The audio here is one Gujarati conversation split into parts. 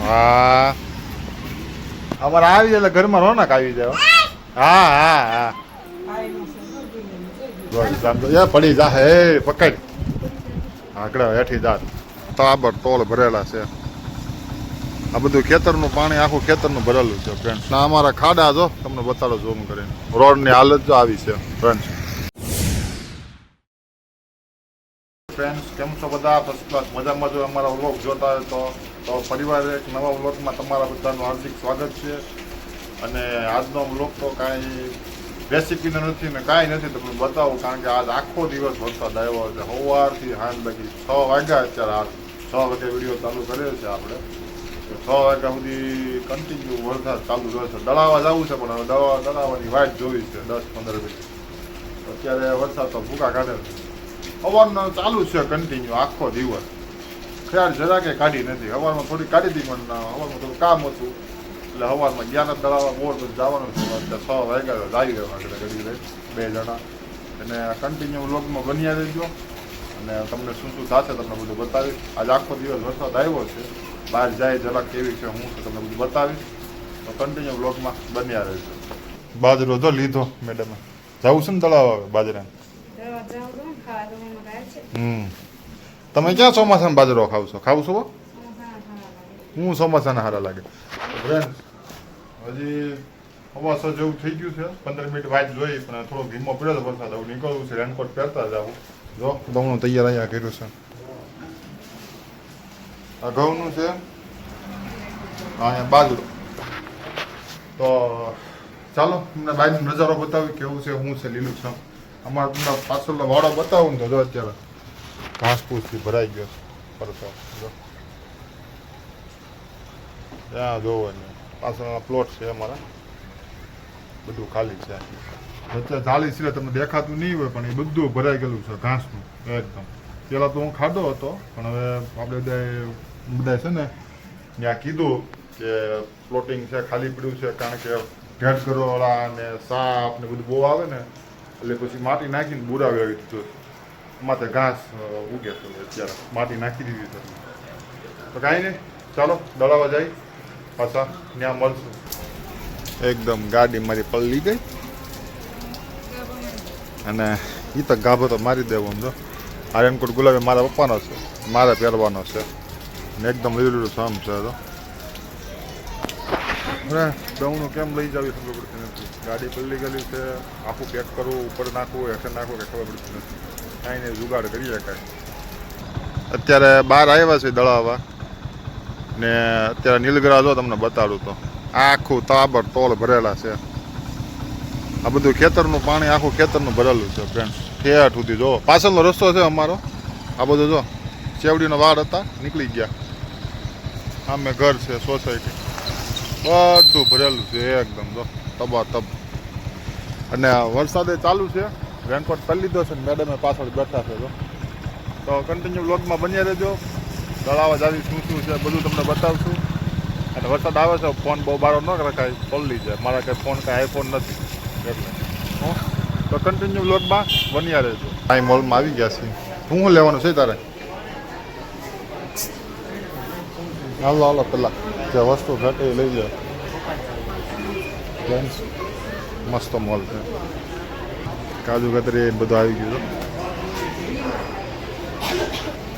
હા. અમારે આવી જાય એટલે ઘરમાં રોનક આવી જાય હો. હા હા પડી આગળ હેઠી જા. તાબર તોલ ભરેલા છે. આ બધું ખેતરનું પાણી, આખું ખેતરનું ભરેલું છે ફ્રેન્ડ ના, અમારા ખાડા જો, તમને બતાડો ઝૂમ કરીને. રોડની હાલત જો આવી છે ફ્રેન્ડ્સ ફ્રેન્ડ્સ કેમ છો બધા ફર્સ્ટ ક્લાસ મજામાં જો અમારા વ્લોગ જોતા હોય તો તો પરિવાર એક નવા વ્લોગમાં તમારા બધાનું હાર્દિક સ્વાગત છે. અને આજનો વ્લોગ તો કાંઈ રેસીપીનો નથી ને કાંઈ નથી તમને બતાવું કારણ કે આજ આખો દિવસ વરસાદ આવ્યો છે. સવારથી સાંજ લગી છ વાગ્યા અત્યારે આજ છ વાગે વીડિયો ચાલુ કર્યો છે આપણે. છ વાગ્યા સુધી કન્ટિન્યુ વરસાદ ચાલુ રહ્યો છે. દળાવા જવું છે, પણ હવે દળાવા દળાવાની વાટ જોવી છે દસ પંદર મિનિટ. અત્યારે વરસાદ તો ભૂકા કાઢે છે. સવારનો ચાલુ છે કન્ટિન્યુ આખો દિવસ. ખ્યાલ જરા કે કાઢી નથી. હવારમાં થોડી કાઢી હતી પણ હવારમાં થોડું કામ હતું. એટલે હવારમાં જ્ઞાન જ દળાવવા બોર પછી જવાનું છે. અત્યારે છ વાગ્યા લાવી રહેવા ઘડી ઘડી રહી બે જણા. અને કન્ટિન્યુ લોગમાં બન્યા રહેજો. અને તમને શું શું થશે તમને બધું બતાવીશ. આજે આખો દિવસ વરસાદ આવ્યો છે. બહાર જાય જરાક કેવી છે, હું છે તમને બધું બતાવીશ. તો કન્ટિન્યુ બ્લોગમાં બન્યા રહેજો. બાજરો જો લીધો, મેડમે. જવું છે ને તળાવ આવે બાજરા હમ. તમે ક્યાં ચોમાસામાં બાજરો ખાવ છો ખાવ છો હું ચોમાસાના હારા લાગે. ફ્રેન્ડ હજી અવાસો જેવું થઈ ગયું છે. પંદર મિનિટ વાત જોઈ પણ થોડો ધીમો પડ્યો તો વરસાદ આવું નીકળવું છે. રેનકોટ પહેરતા જાવ જો ઘઉંનું તૈયાર અહીંયા કર્યું છે. આ ઘઉંનું છે અહીંયા બાજરો. તો ચાલો તમને બાજુનો નજારો બતાવી કેવું છે હું છે લીલું છે. અમારે તમને પાછળનો વાડો બતાવું ને તો જો અત્યારે ઘાસથી ભરાઈ ગયો જો. ત્યાં જોવો ને. પાછળના પ્લોટ છે અમારા. બધું ખાલી છે. વચ્ચે જાળી સિવાય તમને દેખાતું નહીં હોય, પણ એ બધું ભરાઈ ગયેલું છે ઘાસનું, એકદમ. પેલા તો હું ખાધો હતો, પણ હવે આપણે બધા બધા છે ને, ત્યાં કીધું કે પ્લોટિંગ છે, ખાલી પડ્યું છે, કારણ કે ઘેટ ઘરોવાળા ને સાપ ને બધું બહુ આવે ને એટલે પછી માટી નાખીને બુરા આવી દીધું માથે ઘાસ ઉગે છે અત્યારે માટી નાખી દીધી છે તો કાંઈ નહીં ચાલો દળાવા જાય પાછા ત્યાં મળશું એકદમ ગાડી મારી પલ્લી ગઈ અને એ તો ગાભો તો મારી દેવો સમજો આ રેનકોટ ગુલાબી મારા પપ્પાનો છે મારે પહેરવાનો છે ને એકદમ લીલું સામ છે તો અરે દવનું કેમ લઈ જાવી ખબર પડતી નથી. ગાડી પલ્લી ગયેલી છે, આખું પેક કરવું, ઉપર નાખવું, હેઠળ નાખવું કે ખબર પડતી નથી. કાંઈ નહીં, જુગાડ કરી શકાય. અત્યારે બહાર આવ્યા છે દળાવા. ને અત્યારે નીલગરા જો તમને બતાડું તો. આખું તાબર તોલ ભરેલા છે. આ બધું ખેતરનું પાણી, આખું ખેતરનું ભરેલું છે ફ્રેન્ડ ઠેઠ સુધી જો. પાછળનો રસ્તો છે અમારો. આ બધું જો. ચેવડીનો વાડ હતા, નીકળી ગયા. આમે ઘર છે, સોસાયટી. બધું ભરેલું છે, એકદમ જો તબા તબ અને વરસાદે ચાલુ છે, રેનકોટ કરી લીધો છે ને મેડમે પાછળ બેઠા છે, જો. તો કન્ટિન્યુ બ્લોગમાં બન્યા રહેજો. તળાવા જાવી શું શું છે બધું તમને બતાવશું. અને વરસાદ આવે છે ફોન બહુ બારો ન રખાય, ખોલી જાય મારા કંઈ ફોન કાંઈ આઈફોન નથી. એટલે? તો કન્ટિન્યુ બ્લોગમાં બન્યા રહેજો. આ મોલમાં આવી ગયા છે હું શું લેવાનું છે તારે? હાલો હાલો, પેલા. જે વસ્તુ ઘટે એ લઈ જાય Friends, મસ્ત મોલ છે કાજુ કતરી બધું આવી ગયું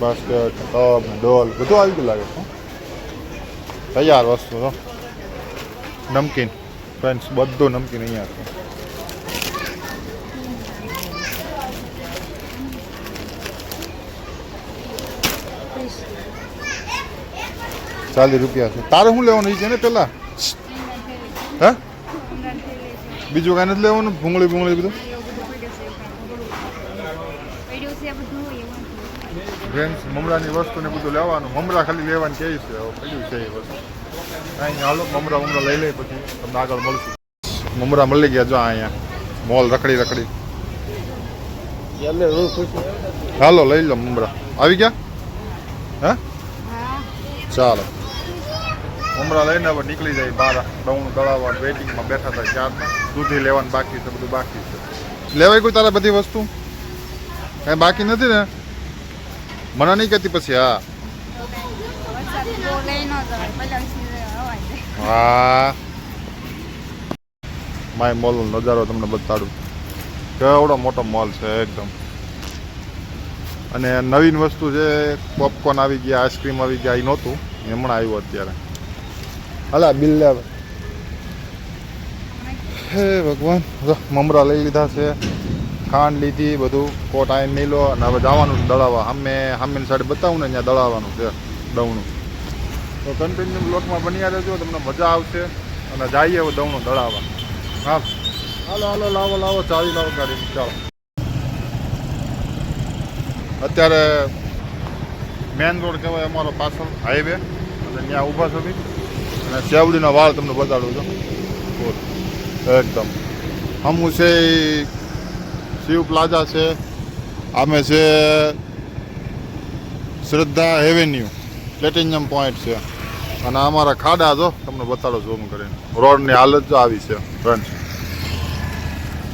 બાસ્કેટ ટબ ડોલ બધું આવી ગયું લાગે છે તૈયાર વસ્તુ તો નમકીન ફ્રેન્ડ્સ બધું નમકીન અહીંયા છે ચાલીસ રૂપિયા છે. તારે શું લેવાનું છે ને પેલા? હે? બીજું કાંઈ નથી લેવાનું? ભૂંગળી ભૂંગળી બધું? ગેમ્સ મમરાની વસ્તુ ને બધું લેવાનું. મમરા ખાલી લેવાની કે છે. હવે પડ્યું છે એ વસ્તુ. કાંઈ હાલો મમરા મમરા લઈ લઈ પછી. તમને આગળ મળશું. મમરા મળી ગયા જો અહીંયા. મોલ રખડી રખડી. હાલો લઈ લો મમરા. આવી ગયા? હા. ચાલો. મમરા લઈને હવે નીકળી જાય બહાર ડઉણ દળાવવા વેટિંગમાં બેઠા હતા ચારમાં દૂધી લેવાનું બાકી છે, બધું બાકી છે. લેવાય કોઈ તારે બધી વસ્તુ? કાંઈ બાકી નથી ને? મને નહીં કહેતી પછી, હા. હા. માય મોલનો નજારો તમને બતાડું. કેવડો મોટો મોલ છે એકદમ. અને નવીન વસ્તુ છે પોપકોર્ન આવી ગયા આઈસ્ક્રીમ આવી ગયા એ નહોતું. હમણાં આવ્યું અત્યારે. હલા બિલ લે હવે. હે ભગવાન મમરા લઈ લીધા છે, ખાંડ લીધી, બધું કોટ આઈન નહીં લો અને હવે જવાનું છે દળાવવા. સામે સામેની સાઈડ બતાવું ને ત્યાં દળાવવાનું છે, દવણું. તો કન્ટિન્યુ બ્લોકમાં બન્યા રહેજો, તમને મજા આવશે, અને જઈએ હવે દવણું દળાવવા. હા હાલો હાલો, લાવો લાવો ચાલી લાવો ગાડી ચાલો. અત્યારે મેન રોડ કહેવાય અમારો પાછળ હાઈવે અને ત્યાં ઊભા છો બી. અને સેવડીનો વાળ તમને બતાડું છું. બોલ. એકદમ. અમું છે શિવ પ્લાઝા છે. આમે છે શ્રદ્ધા હેવેન્યુ પ્લેટિનિયમ પોઈન્ટ છે. અને અમારા ખાડા જો તમને બતાડો ઝૂમ કરીને. રોડની હાલત જો આવી છે ફ્રન્ટ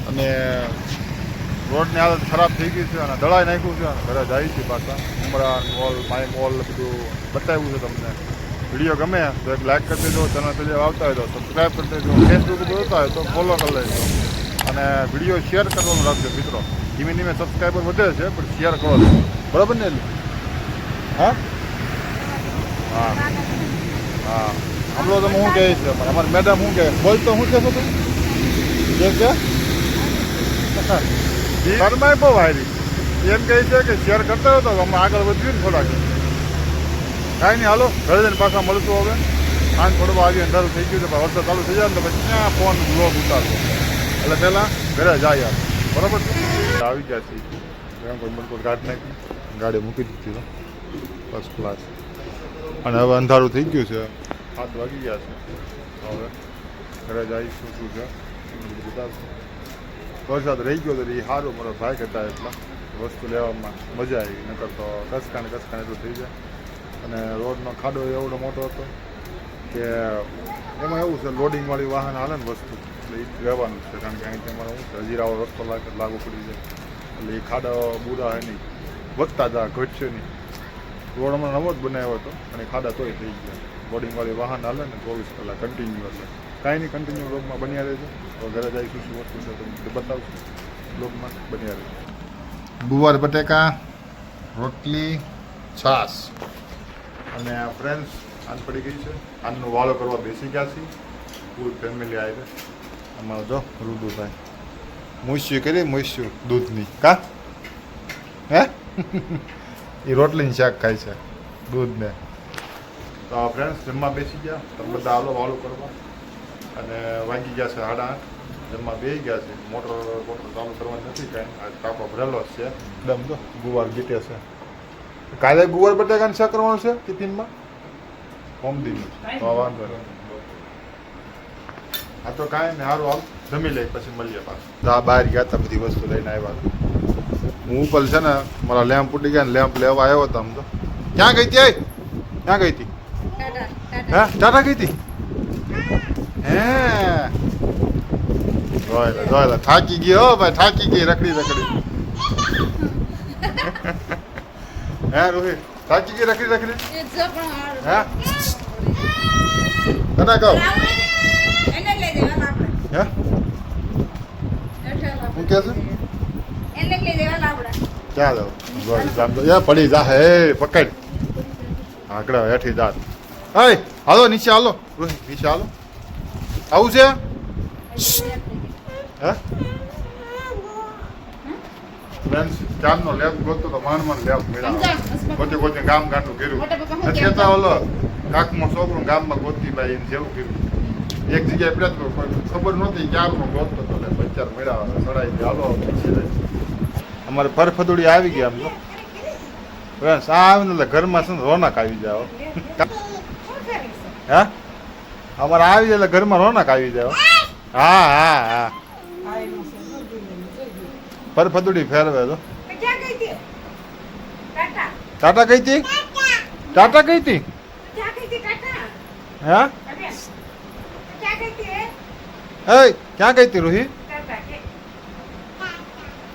અને રોડની હાલત ખરાબ થઈ ગઈ છે અને દળાઈ નાખ્યું છે અને ઘરે જાય છે પાછા. ઉમરા મોલ, માય મોલ બધું બતાવ્યું છે તમને. વીડિયો ગમે તો એક લાઈક કરી દેજો ચેનલ પર આવતા હોય તો સબસ્ક્રાઈબ કરી દેજો ફેસબુક પર જોતા હોય તો ફોલો કરી લેજો. અને વીડિયો શેર કરવાનું રાખજો મિત્રો. ધીમે ધીમે સબસ્ક્રાઈબર વધે છે પણ શેર કરો. છો બરાબર ને? હા? હા. હા. હમણાં તમે શું કહે છે અમારે અમારી મેડમ શું કહે? બોલ તો શું કહેશો તું? જે કે શર્માય બહુ હારી. એમ કહે છે કે શેર કરતા હોય તો અમે આગળ વધીએ ને થોડાક. કાંઈ નહીં, હાલો. ઘરે જઈને પાછા મળશું હવે. સાંજ પડવા આવી અંધારું થઈ ગયું છે વરસાદ ચાલુ થઈ જાય ને પછી ત્યાં ફોન બ્લોક ઉતારશો એટલે પહેલાં ઘરે જાય બરાબર આવી ગયા છીએ. મલકોટ ગાડી નાખી. ગાડી મૂકી દીધી તો ફર્સ્ટ ક્લાસ અને હવે અંધારું થઈ ગયું છે. હાથ વાગી ગયા છે. હવે ઘરે જઈશું શું છે? બધું બતાવશું. વરસાદ રહી ગયો તો એ સારું મારો ભાઈ હતા એટલા. વસ્તુ લેવામાં મજા આવી. નકર તો કસકાને કસકાને એટલું થઈ જાય. અને રોડનો ખાડો એવડો મોટો હતો કે એમાં એવું છે, લોડિંગવાળી વાહન હાલે ને વસ્તુ, એટલે એ રહેવાનું છે, કારણ કે અહીંથી અમારે શું છે હજીરાવો રસ્તો લાગે, લાગુ પડી જાય. એટલે એ ખાડો બુરા હે નહીં. વધતા જા, ઘટશે નહીં. રોડ હમણાં નવો જ બનાવ્યો હતો અને ખાડા તોય થઈ ગયા. લોડિંગવાળી વાહન હાલે ને ચોવીસ કલાક કન્ટિન્યુ એટલે કાંઈ નહીં કન્ટિન્યુ બ્લોગમાં બન્યા રહેજો. તો ઘરે જાય શું વસ્તુ છે તમને બતાવશું. બ્લોગમાં બન્યા રહેજો. ગુવાર બટેકા, રોટલી, છાશ. અને ફ્રેન્ડ્સ આન પડી ગઈ છે. આનનો વાળો કરવા બેસી ગયા છીએ. ફૂલ ફેમિલી આવી અમારો જો રૂદુભાઈ. મૂસ્યું કરી મૂસ્યું દૂધની. કા? હે? એ રોટલીની શાક ખાય છે દૂધને. તો ફ્રેન્ડ્સ જમવા બેસી ગયા. તમે બધા આલો વાળો કરવા. અને વાગી ગયા છે સાડા આઠ. જમવા બેસી ગયા છે. મોટર મોટર ચાલુ કરવાની નથી કાંઈ. આ કાપો ભરેલો છે. એકદમ તો ગુવાર ગીટે છે. કાલે ગુવાર બટાકાનું શા કરવાનું છે ટિફિનમાં હોમ દીનું. વાંધો આ તો કાંઈ ને સારું હાલ. જમી લઈ પછી મળીએ પાછું. આ બહાર ગયા હતા બધી વસ્તુ લઈને આવ્યા હું પણ છે ને મારા લેમ્પ ઉડી ગયા ને લેમ્પ લેવા આવ્યો હતો આમ તો. ક્યાં ગઈ હતી? ક્યાં ગઈ હતી? હે? ટાટા ગઈ હતી? હે? જોયેલા જોયેલા થાકી ગઈ હો ભાઈ થાકી ગઈ રખડી રખડી. હે રોહી સાચી ગઈ રખડી રખડી. હે? તને કહો. એને લઈ દેવાના હે? હું કે છે? એને લઈ જામ તો એ પડી જા હે પકડ. આકડા હેઠી જા. હે હાલો નીચે હાલો. રોહિત નીચે હાલો. આવું છે? હે? ફ્રેન્ડ્સ કામનો લેબ ગોતો તો માન લેબ હસબન્ડ. ગોતે ગોતે ગામ ગાંઠું કર્યું. કહેતા? ઓલો કાકમાં છોકરો ગામમાં ગોતી ભાઈ એને જેવું કર્યું. એક જગ્યાએ પડ્યા કોઈ ખબર નહોતી ક્યારનો ગોતતો હતો એટલે બચાર મળ્યા સડાઈ રહી. અમારે ફરફદુડી આવી ગયા આમ તો. ફ્રેન્ડ્સ આવે ને એટલે ઘરમાં છે ને રોનક આવી જાય હો. અમારે આવી જાય એટલે ઘરમાં રોનક આવી જાય હા. હા હા ફરફદુડી ફેરવે તો ટાટા કઈ હતી ટાટા કઈ હતી હે એ ક્યાં ગઈ હતી રૂહી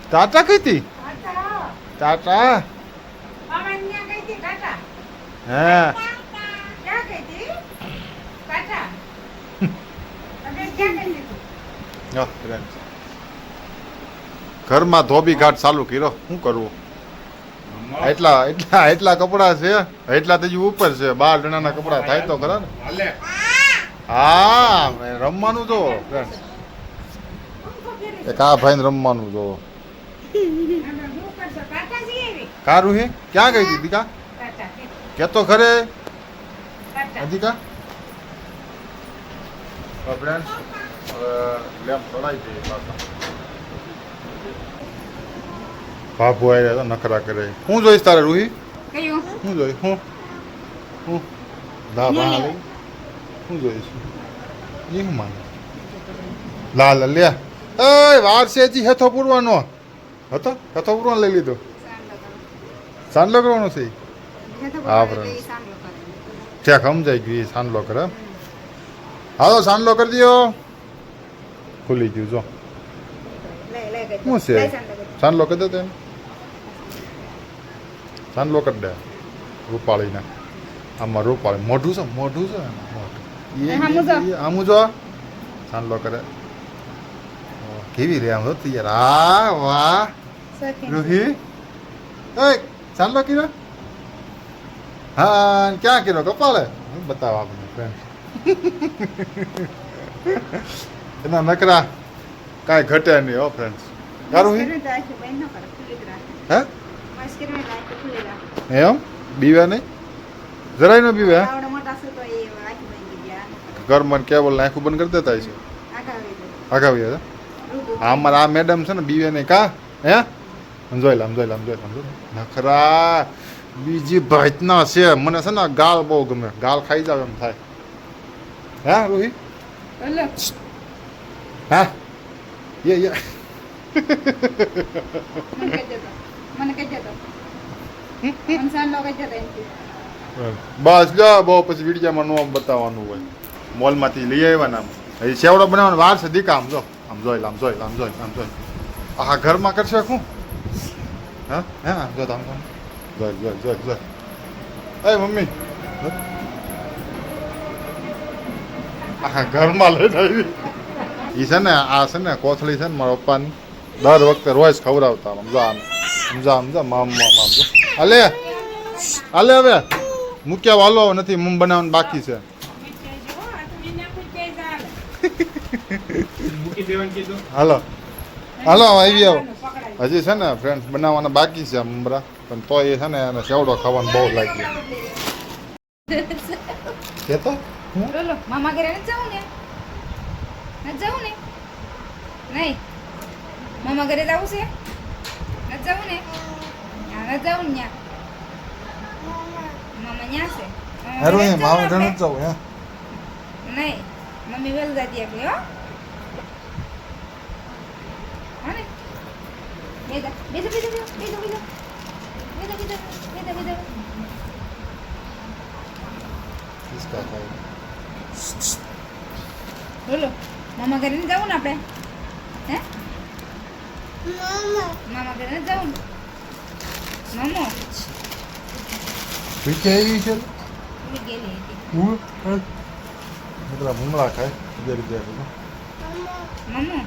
ટાટા કઈ હતી ટાટા હા Oh, good answer. ઘરમાં ધોબી ઘાટ ચાલુ કર્યો. શું કરવું? એટલા એટલા એટલા કપડા છે એટલા તો ઉપર છે. બાર જણાના કપડા થાય તો ખરા ને? હા રમવાનું જો એક આ ભાઈને રમવાનું જો કારું હે? ક્યાં ગઈ હતી દીકા? કે કેતો ખરે? દીકા? લેમ્પ ચડાવી દઈએ બાપુ આવ્યા તો નખરા કરે. હું જોઈશ તારે રૂહી? હું શું જોઈશ હું? હું? દા બા લઈ. શું જોઈશ. એ હું માને? લા લા એ વાર છે હજી હેથો પૂરવાનો. હતો? હેથો પૂરવાનો લઈ લીધો. સાંડલો કરવાનો છે? હા, બરાબર. ઠેક સમજાઈ ગયું એ સાંડલો કરે હા? હાલો સાંડલો કરી દો ખુલી ગયું જો. શું છે? સાંડલો કરી દો તેમ સાંડલો કરી દે રૂપાળીને. આમાં રૂપાળી મોઢું છે મોઢું છે મોઢું. આમું જો. સાંડલો કરે. કેવી રે આમ હતી યાર આ વાહ. રૂહી. એ સાંડલો કર્યો? હા ક્યાં કર્યો? કપાળે હું બતાવ આપણને ફ્રેન્ડ એના નકરા કાંઈ ઘટે નહીં હો ફ્રેન્ડ્સ સારું હે? એમ બીવા નહીં? જરાય ન બીવ્યા ઘર ઘરમાં કેવલ નાખું બંધ કરી દેતા છે આગાવી હતા આ મારા આ મેડમ છે ને બીવે નહીં. કા? હે? સમજાય જોઈ લે આમ જોઈ લે જોઈ લે. નખરા બીજી ભાતના છે. મને છે ને ગાળ બહુ ગમે. ગાળ ખાઈ જાવ એમ થાય. હે રોહી? હા? યે યે. બસ. જો બહુ પછી વિડીયામાં નો બતાવવાનું હોય. મોલમાંથી લઈ આવ્યા ને આમ. એ સેવડો બનાવવાનો, વાર છે દીકા, આમ જો. આમ જોઈ આમ જોઈ આમ જોઈ આમ જોઈ આ ઘરમાં કરશે શું હા? હે? આમ જો આમ. જોઈ જોઈ જોઈ જોઈ. એ મમ્મી. આ ઘરમાં લઈને આવી. એ છે ને, આ છે ને કોથળી છે ને મારા પપ્પાની. દર વખતે રોજ ખવડાવતા આમ, જો આમ. સમજા સમજા, મામ મામ આમ જો અલે હાલે હવે. મૂક્યા વાલો નથી મમ બનાવવાનું બાકી છે. હાલો. હાલો આવી આવો. હજી છે ને ફ્રેન્ડ્સ બનાવવાના બાકી છે મમરા પણ તો એ છે ને એને સેવડો ખાવાનું બહુ લાગ્યું. કે તો બોલો, મામા ઘરે જવું ને? જવું ને? નહીં. મામા ઘરે જવું છે? નથી જવું ને નથી જવું ને મામા ન્યા છે. મામા હેરો જવું ઘરે આપણે? જ જાવ હે? નહીં મમ્મી વેલ જાતી આપણી હો. હા ને? બેજા બેજા બેજા બેજા બેજા બેજા બેજા બેજા બેજા બેજા કિસકા ખાય. બોલો મામા ઘરે જવું ને આપણે? હે? મામા જાઉં મામો વિચારી છે હું પેલા ભૂંગળા ખાય બીજા રીતે મામો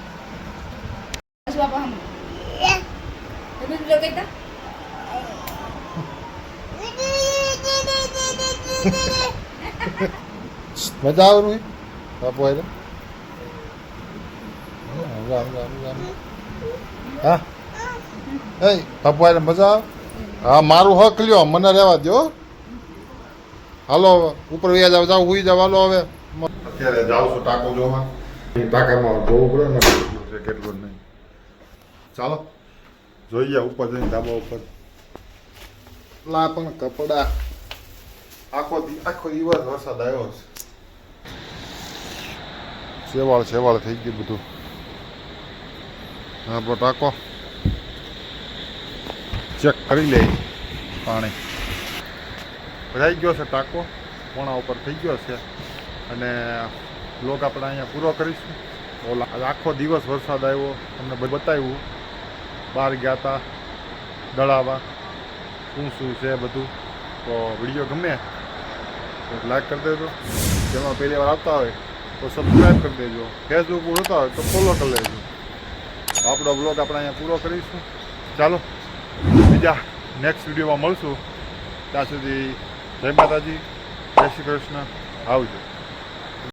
બાપા હમ તમે જો કહેતા મજા આવરું બાપુ આવ્યા રામ રામ રામ હા? એ આવે મજા આવે? હા મારું હક લ્યો મને રહેવા દો હાલો ઉપર વ્યા જાવ જાવ હુઈ જાવ હાલો હવે. અત્યારે જાઉં છું ટાકો જોવા. ટાકામાં જોવું પડે ને કેટલું નહીં. ચાલો જોઈએ ઉપર જઈને ધાબા ઉપર. લા પણ કપડા. આખો આખો દિવસ વરસાદ આવ્યો છે. શેવાળ શેવાળ થઈ ગયું બધું. આપણો ટાંકો ચેક કરી લે. પાણી. ભરાઈ ગયો છે ટાંકો. પોણા ઉપર થઈ ગયો છે. અને લોક આપણે અહીંયા પૂરો કરીશું. ઓલા આખો દિવસ વરસાદ આવ્યો. તમને બતાવ્યું. બહાર ગયા હતા દળાવા. શું શું છે બધું. તો વીડિયો ગમે, તો લાઈક કરી દેજો. જેમાં પહેલી વાર આવતા હોય, તો સબસ્ક્રાઈબ કરી દેજો. ફેસબુક પર હોતા હોય, તો ફોલો કરી લેજો. આપણો બ્લોગ આપણે અહીંયા પૂરો કરીશું. ચાલો, બીજા નેક્સ્ટ વિડીયોમાં મળશું. ત્યાં સુધી જય માતાજી, જય શ્રી કૃષ્ણ. આવજો.